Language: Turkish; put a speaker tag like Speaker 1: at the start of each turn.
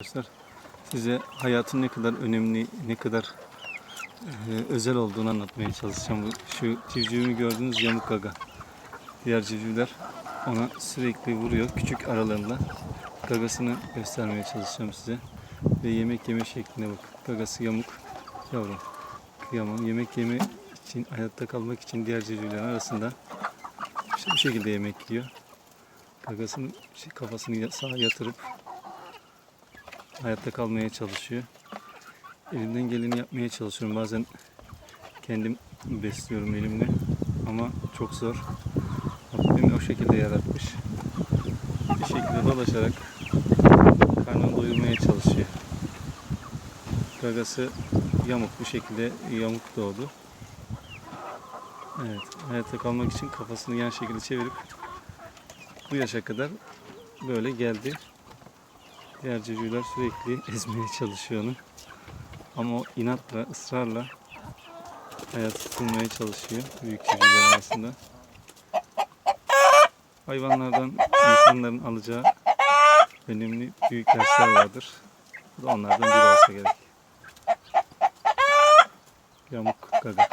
Speaker 1: Arkadaşlar size hayatın ne kadar önemli, ne kadar e, özel olduğunu anlatmaya çalışacağım. Şu civcivimi gördüğünüz yamuk gaga. Diğer civcivler ona sürekli vuruyor küçük aralarında. Gagasını göstermeye çalışacağım size. Ve yemek yeme şekline bak. Gagası yamuk. Yavrum kıyamam. Yemek yeme için, hayatta kalmak için diğer civcivlerin arasında işte bu şekilde yemek yiyor. Gagasını, şey, kafasını sağa yatırıp hayatta kalmaya çalışıyor. Elimden geleni yapmaya çalışıyorum. Bazen kendim besliyorum elimle ama çok zor. Rabbim o şekilde yaratmış. Bir şekilde dolaşarak karnını doyurmaya çalışıyor. Gagası yamuk bir şekilde yamuk doğdu. Evet, hayatta kalmak için kafasını yan şekilde çevirip bu yaşa kadar böyle geldi. Diğer civcivler sürekli ezmeye çalışıyor onu. Ama o inatla, ısrarla hayatı tutunmaya çalışıyor büyük civcivler arasında. Hayvanlardan insanların alacağı önemli büyük dersler vardır. Bu da onlardan biri olsa gerek. Yamuk gaga.